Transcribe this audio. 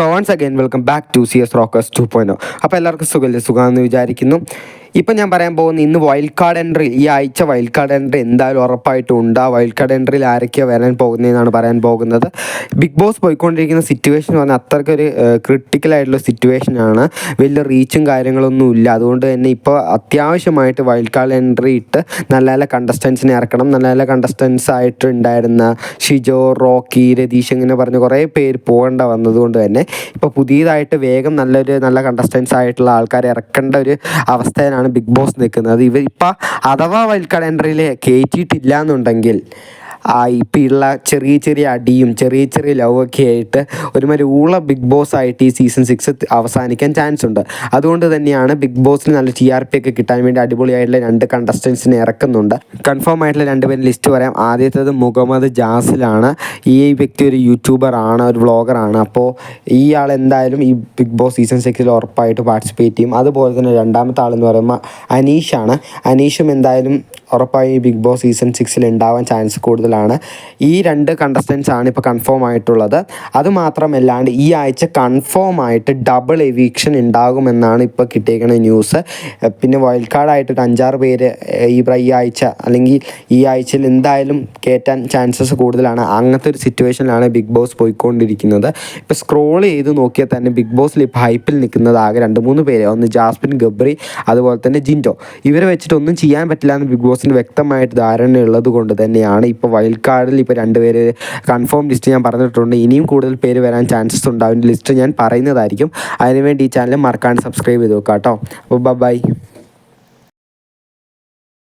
So once again welcome back to C S rockers two point അപ്പോൾ എല്ലാവർക്കും സുഖമല്ലേ സുഖമെന്ന് വിചാരിക്കുന്നു. ഇപ്പം ഞാൻ പറയാൻ പോകുന്ന ഇന്ന് വൈൽഡ് കാർഡ് എൻട്രി ഈ ആഴ്ച വൈൽഡ് കാർഡ് എൻട്രി എന്തായാലും ഉറപ്പായിട്ടും ഉണ്ട്. വൈൽഡ് കാർഡ് എൻട്രിയിൽ ആരൊക്കെയാണ് വരാൻ പോകുന്നതെന്നാണ് പറയാൻ പോകുന്നത്. ബിഗ് ബോസ് പോയിക്കൊണ്ടിരിക്കുന്ന സിറ്റുവേഷൻ പറഞ്ഞാൽ അത്രയ്ക്കൊരു ക്രിട്ടിക്കൽ ആയിട്ടുള്ള സിറ്റുവേഷനാണ് വലിയ റീച്ചും കാര്യങ്ങളൊന്നും ഇല്ല. അതുകൊണ്ട് തന്നെ ഇപ്പോൾ അത്യാവശ്യമായിട്ട് വൈൽഡ് കാർഡ് എൻട്രി ഇട്ട് നല്ല നല്ല കണ്ടസ്റ്റൻസിനെ ഇറക്കണം. നല്ല നല്ല കണ്ടസ്റ്റൻസ് ആയിട്ട് ഉണ്ടായിരുന്ന ഷിജോ റോക്കി രതീഷ് ഇങ്ങനെ പറഞ്ഞ് കുറേ പേര് പോകേണ്ട വന്നതുകൊണ്ട് തന്നെ ഇപ്പോൾ പുതിയതായിട്ട് വേഗം നല്ലൊരു നല്ല കണ്ടസ്റ്റൻസ് ആയിട്ടുള്ള ആൾക്കാരെ ഇറക്കേണ്ട ഒരു അവസ്ഥയിലാണ് ബിഗ് ബോസ് നിൽക്കുന്നത് ഇവ ഇപ്പം അഥവാ വൈൽഡ് കാർഡ് കയറ്റിയിട്ടില്ല എന്നുണ്ടെങ്കിൽ ഇപ്പം ഉള്ള ചെറിയ ചെറിയ അടിയും ചെറിയ ചെറിയ ലവൊക്കെ ആയിട്ട് ഒരുമാതിരി ഊള ബിഗ് ബോസ് ആയിട്ട് ഈ സീസൺ സിക്സ് അവസാനിക്കാൻ ചാൻസ് ഉണ്ട്. അതുകൊണ്ട് തന്നെയാണ് ബിഗ് ബോസിന് നല്ല ടി ആർ പി ഒക്കെ കിട്ടാൻ വേണ്ടി അടിപൊളിയായിട്ടുള്ള രണ്ട് കണ്ടസ്റ്റൻസിനെ ഇറക്കുന്നുണ്ട്. കൺഫേം ആയിട്ടുള്ള രണ്ടുപേരും ലിസ്റ്റ് പറയാം. ആദ്യത്തേത് മുഹമ്മദ് ജാസിലാണ്. ഈ വ്യക്തി ഒരു യൂട്യൂബറാണ് ഒരു വ്ളോഗറാണ് അപ്പോൾ ഈ ആൾ എന്തായാലും ഈ ബിഗ് ബോസ് സീസൺ സിക്സിൽ ഉറപ്പായിട്ട് പാർട്ടിസിപ്പേറ്റ് ചെയ്യും. അതുപോലെ തന്നെ രണ്ടാമത്തെ ആളെന്ന് പറയുമ്പോൾ അനീഷാണ് അനീഷും എന്തായാലും ഉറപ്പായും ബിഗ് ബോസ് സീസൺ സിക്സിൽ ഉണ്ടാവാൻ ചാൻസ് കൂടുതലാണ്. ഈ രണ്ട് കണ്ടസ്റ്റൻസ് ആണ് ഇപ്പോൾ കൺഫേം ആയിട്ടുള്ളത്. അതുമാത്രമല്ലാണ്ട് ഈ ആഴ്ച കൺഫേം ആയിട്ട് ഡബിൾ എവിക്ഷൻ ഉണ്ടാകുമെന്നാണ് ഇപ്പോൾ കിട്ടിയേക്കുന്ന ന്യൂസ് പിന്നെ വൈൽഡ് കാർഡായിട്ട് ഒരു അഞ്ചാറ് പേര് ഈ ആഴ്ച അല്ലെങ്കിൽ ഈ ആഴ്ചയിൽ എന്തായാലും കയറ്റാൻ ചാൻസസ് കൂടുതലാണ്. അങ്ങനത്തെ ഒരു സിറ്റുവേഷനിലാണ് ബിഗ് ബോസ് പോയിക്കൊണ്ടിരിക്കുന്നത്. ഇപ്പോൾ സ്ക്രോൾ ചെയ്ത് നോക്കിയാൽ തന്നെ ബിഗ് ബോസിൽ ഇപ്പോൾ ഹൈപ്പിൽ നിൽക്കുന്നത് ആകെ രണ്ട് മൂന്ന് പേര്. ഒന്ന് ജാസ്മിൻ ഗബ്രി അതുപോലെ തന്നെ ജിൻഡോ. ഇവരെ വെച്ചിട്ട് ഒന്നും ചെയ്യാൻ പറ്റില്ല എന്ന് ബിഗ് ബോസിന് വ്യക്തമായിട്ട് ധാരണയുള്ളത് കൊണ്ട് തന്നെയാണ്. ഇപ്പോൾ വൈൽഡ് കാർഡിൽ ഇപ്പോൾ രണ്ടുപേര് കൺഫേം ലിസ്റ്റ് ഞാൻ പറഞ്ഞിട്ടുണ്ട്. ഇനിയും കൂടുതൽ പേര് വരാൻ ചാൻസസ് ഉണ്ട് അതിന്റെ ലിസ്റ്റ് ഞാൻ പറയുന്നതായിരിക്കും. അതിനുവേണ്ടി ഈ ചാനൽ മറക്കാണ്ട് സബ്സ്ക്രൈബ് ചെയ്ത് വെക്കാം കേട്ടോ അപ്പോൾ ബൈ